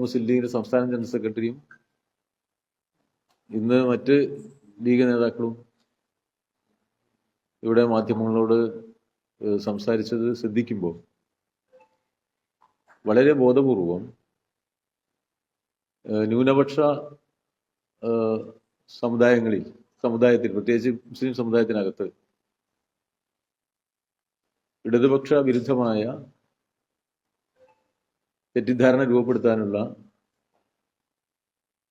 മുസ്ലിം ലീഗിന്റെ സംസ്ഥാന ജനറൽ സെക്രട്ടറിയും ഇന്ന് മറ്റ് ലീഗ് നേതാക്കളും ഇവിടെ മാധ്യമങ്ങളോട് സംസാരിച്ചത് ശ്രദ്ധിക്കുമ്പോൾ വളരെ ബോധപൂർവം ന്യൂനപക്ഷ സമുദായങ്ങളിൽ സമുദായത്തിൽ പ്രത്യേകിച്ച് മുസ്ലിം സമുദായത്തിനകത്ത് ഇടതുപക്ഷ വിരുദ്ധമായ തെറ്റിദ്ധാരണ രൂപപ്പെടുത്താനുള്ള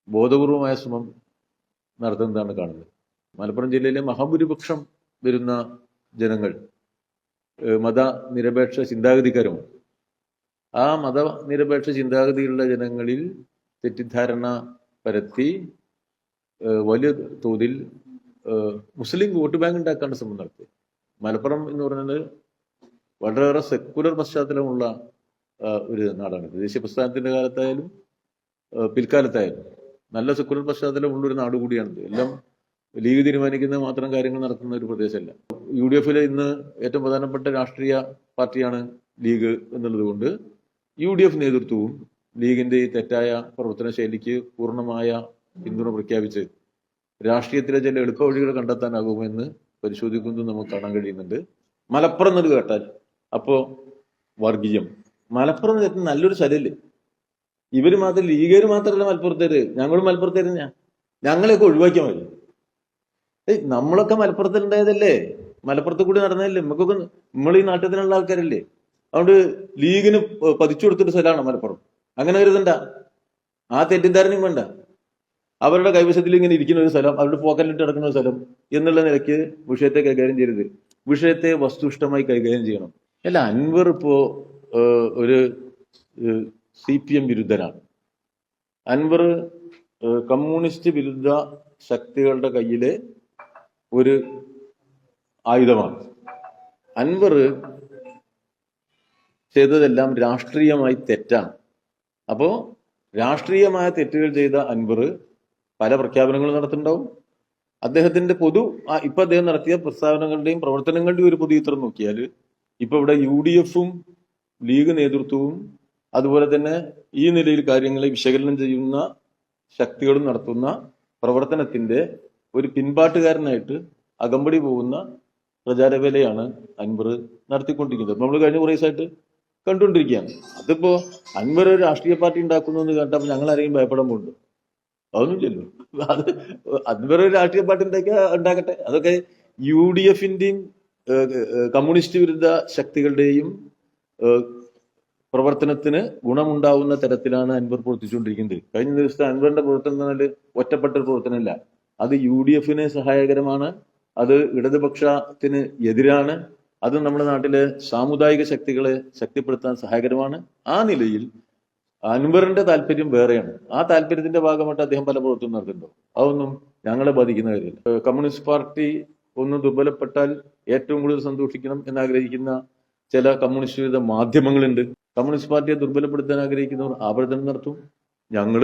ബോധപൂർവമായ ശ്രമം നടത്തുന്നതാണ് കാണുന്നത്. മലപ്പുറം ജില്ലയിലെ മഹാഭൂരിപക്ഷം വരുന്ന ജനങ്ങൾ മതനിരപേക്ഷ ചിന്താഗതിക്കാരുമാണ് ആ മതനിരപേക്ഷ ചിന്താഗതിയുള്ള ജനങ്ങളിൽ തെറ്റിദ്ധാരണ പരത്തി വലിയ തോതിൽ മുസ്ലിം വോട്ട് ബാങ്ക് ഉണ്ടാക്കാനുള്ള ശ്രമം നടത്തി. മലപ്പുറം എന്ന് പറയുന്നത് വളരെയേറെ സെക്കുലർ പശ്ചാത്തലമുള്ള ഒരു നാടാണ്. ദേശീയ പ്രസ്ഥാനത്തിന്റെ കാലത്തായാലും പിൽക്കാലത്തായാലും നല്ല സെക്കുലർ പശ്ചാത്തലമുള്ള ഉള്ളൊരു നാട് കൂടിയാണ് എല്ലാം ലീഗ് തീരുമാനിക്കുന്ന മാത്രം കാര്യങ്ങൾ നടക്കുന്ന ഒരു പ്രദേശമല്ല. യു ഡി എഫിൽ ഇന്ന് ഏറ്റവും പ്രധാനപ്പെട്ട രാഷ്ട്രീയ പാർട്ടിയാണ് ലീഗ് എന്നുള്ളത് കൊണ്ട് യു ഡി എഫ് നേതൃത്വവും ലീഗിന്റെ ഈ തെറ്റായ പ്രവർത്തന ശൈലിക്ക് പൂർണമായ പിന്തുണ പ്രഖ്യാപിച്ച് രാഷ്ട്രീയത്തിലെ ചില എളുപ്പവഴികൾ കണ്ടെത്താനാകുമെന്ന് പരിശോധിക്കുന്നത് നമുക്ക് കാണാൻ കഴിയുന്നുണ്ട്. മലപ്പുറം എന്നൊരു കേട്ടാൽ അപ്പോ വർഗീയം. മലപ്പുറം കേട്ടാൽ നല്ലൊരു സ്ഥലമില്ലേ ഇവർ മാത്രം ലീഗര് മാത്രമല്ല മലപ്പുറത്തേര് ഞങ്ങളും മലപ്പുറത്തേര് ഞാൻ ഞങ്ങളെയൊക്കെ ഒഴിവാക്കിയാൽ മതി. ഏയ് നമ്മളൊക്കെ മലപ്പുറത്തിൽ ഉണ്ടായതല്ലേ? മലപ്പുറത്ത് കൂടി നടന്നതല്ലേ? നമുക്കൊക്കെ നമ്മൾ ഈ തന്നെയുള്ള ആൾക്കാരല്ലേ? അതുകൊണ്ട് ലീഗിന് പതിച്ചു കൊടുത്തൊരു സ്ഥലമാണ് മലപ്പുറം. അങ്ങനെ കരുതണ്ട. ആ തെറ്റിദ്ധാരണയും വേണ്ട. അവരുടെ കൈവശത്തിൽ ഇങ്ങനെ ഇരിക്കുന്ന ഒരു സ്ഥലം അവരുടെ പോക്കറ്റിലിട്ട് കിടക്കുന്ന ഒരു സ്ഥലം എന്നുള്ള നിലയ്ക്ക് വിഷയത്തെ കൈകാര്യം ചെയ്യരുത്. വിഷയത്തെ വസ്തുനിഷ്ഠമായി കൈകാര്യം ചെയ്യണം. അല്ല അൻവർ ഇപ്പോ ഒരു സി പി എം വിരുദ്ധനാണ് അൻവർ കമ്മ്യൂണിസ്റ്റ് വിരുദ്ധ ശക്തികളുടെ കയ്യിലെ ഒരു ആയുധമാണ്. അൻവർ ചെയ്തതെല്ലാം രാഷ്ട്രീയമായി തെറ്റാണ്. അപ്പോൾ രാഷ്ട്രീയമായ തെറ്റുകൾ ചെയ്ത അൻവർ പല പ്രഖ്യാപനങ്ങളും നടത്തുന്നുണ്ടാവും അദ്ദേഹത്തിന്റെ പൊതു ഇപ്പൊ അദ്ദേഹം നടത്തിയ പ്രസ്താവനകളുടെയും പ്രവർത്തനങ്ങളുടെയും ഒരു പൊതു ചിത്രം നോക്കിയാൽ ഇപ്പൊ ഇവിടെ യു ഡി എഫും ലീഗ് നേതൃത്വവും അതുപോലെ തന്നെ ഈ നിലയിൽ കാര്യങ്ങളെ വിശകലനം ചെയ്യുന്ന ശക്തികളും നടത്തുന്ന പ്രവർത്തനത്തിന്റെ ഒരു പിൻപാട്ടുകാരനായിട്ട് അകമ്പടി പോകുന്ന പ്രചാരവേലയാണ് അൻവർ നടത്തിക്കൊണ്ടിരിക്കുന്നത്. നമ്മൾ കഴിഞ്ഞ കുറേ ദിവസമായിട്ട് കണ്ടുകൊണ്ടിരിക്കുകയാണ്. അതിപ്പോ അൻവർ ഒരു രാഷ്ട്രീയ പാർട്ടി ഉണ്ടാക്കുന്നു എന്ന് കേട്ടപ്പോൾ ഞങ്ങൾ ആരെയും ഭയപ്പെടാൻ പോകുന്നുണ്ട്. അതൊന്നുമില്ലല്ലോ. അത് അൻവർ ഒരു രാഷ്ട്രീയ പാർട്ടി ഉണ്ടാക്കിയ ഉണ്ടാക്കട്ടെ. അതൊക്കെ യു ഡി എഫിന്റെയും കമ്മ്യൂണിസ്റ്റ് വിരുദ്ധ ശക്തികളുടെയും പ്രവർത്തനത്തിന് ഗുണമുണ്ടാവുന്ന തരത്തിലാണ് അൻവർ പ്രവർത്തിച്ചുകൊണ്ടിരിക്കുന്നത്. കഴിഞ്ഞ ദിവസത്തെ അൻവറിന്റെ പ്രവർത്തനം എന്ന് പറഞ്ഞാൽ ഒറ്റപ്പെട്ട പ്രവർത്തനമല്ല. അത് യു ഡി എഫിന് സഹായകരമാണ്. അത് ഇടതുപക്ഷത്തിന് എതിരാണ്. അത് നമ്മുടെ നാട്ടിലെ സാമുദായിക ശക്തികളെ ശക്തിപ്പെടുത്താൻ സഹായകരമാണ്. ആ നിലയിൽ അൻവറിന്റെ താല്പര്യം വേറെയാണ്. ആ താല്പര്യത്തിന്റെ ഭാഗമായിട്ട് അദ്ദേഹം പല പ്രവർത്തനം നടത്തുന്നുണ്ടോ അതൊന്നും ഞങ്ങളെ ബാധിക്കുന്ന കാര്യമില്ല. കമ്മ്യൂണിസ്റ്റ് പാർട്ടി ഒന്ന് ദുർബലപ്പെട്ടാൽ ഏറ്റവും കൂടുതൽ സന്തോഷിക്കണം എന്നാഗ്രഹിക്കുന്ന ചില കമ്മ്യൂണിസ്റ്റ് വിരുദ്ധ മാധ്യമങ്ങളുണ്ട്. കമ്മ്യൂണിസ്റ്റ് പാർട്ടിയെ ദുർബലപ്പെടുത്താൻ ആഗ്രഹിക്കുന്നവർ ആ പ്രചരണം നടത്തും. ഞങ്ങൾ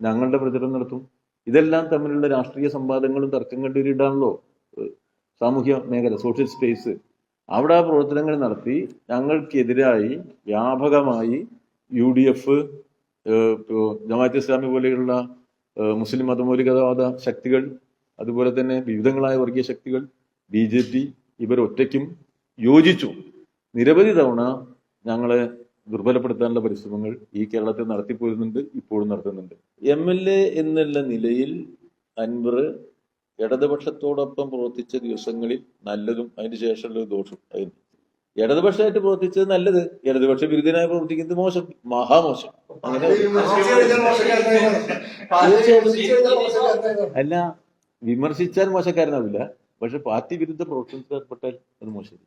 ഞങ്ങളുടെ പ്രചരണം നടത്തും. ഇതെല്ലാം തമ്മിലുള്ള രാഷ്ട്രീയ സംവാദങ്ങളും തർക്കങ്ങളുടെ ഒരു സാമൂഹ്യ മേഖല സോഷ്യൽ സ്പേസ് അവിടെ ആ പ്രവർത്തനങ്ങൾ നടത്തി ഞങ്ങൾക്കെതിരായി വ്യാപകമായി U D F Jamaat Islami പോലെയുള്ള മുസ്ലിം മതമൗലികവാദ ശക്തികൾ അതുപോലെ തന്നെ വിവിധങ്ങളായ വർഗീയ ശക്തികൾ ബി ജെ പി ഇവർ ഒറ്റയ്ക്കും യോജിച്ചു. നിരവധി തവണ ഞങ്ങളെ ദുർബലപ്പെടുത്താനുള്ള പരിശ്രമങ്ങൾ ഈ കേരളത്തിൽ നടത്തിപ്പോരുന്നുണ്ട് ഇപ്പോഴും നടത്തുന്നുണ്ട്. എം എൽ എ എന്നുള്ള നിലയിൽ അൻവർ ഇടതുപക്ഷത്തോടൊപ്പം പ്രവർത്തിച്ച ദിവസങ്ങളിൽ നല്ലതും അതിന് ശേഷമുള്ള ദോഷം ആയിരുന്നു ഇടതുപക്ഷമായിട്ട് പ്രവർത്തിച്ചത് നല്ലത് ഇടതുപക്ഷ വിരുദ്ധനായി പ്രവർത്തിക്കുന്നത് മോശം മഹാമോശം. അങ്ങനെ അല്ല വിമർശിച്ചാൽ മോശക്കാരനാവില്ല പക്ഷെ പാർട്ടി വിരുദ്ധ പ്രവർത്തനത്തിൽ ഏർപ്പെട്ടാൽ അത് മോശം.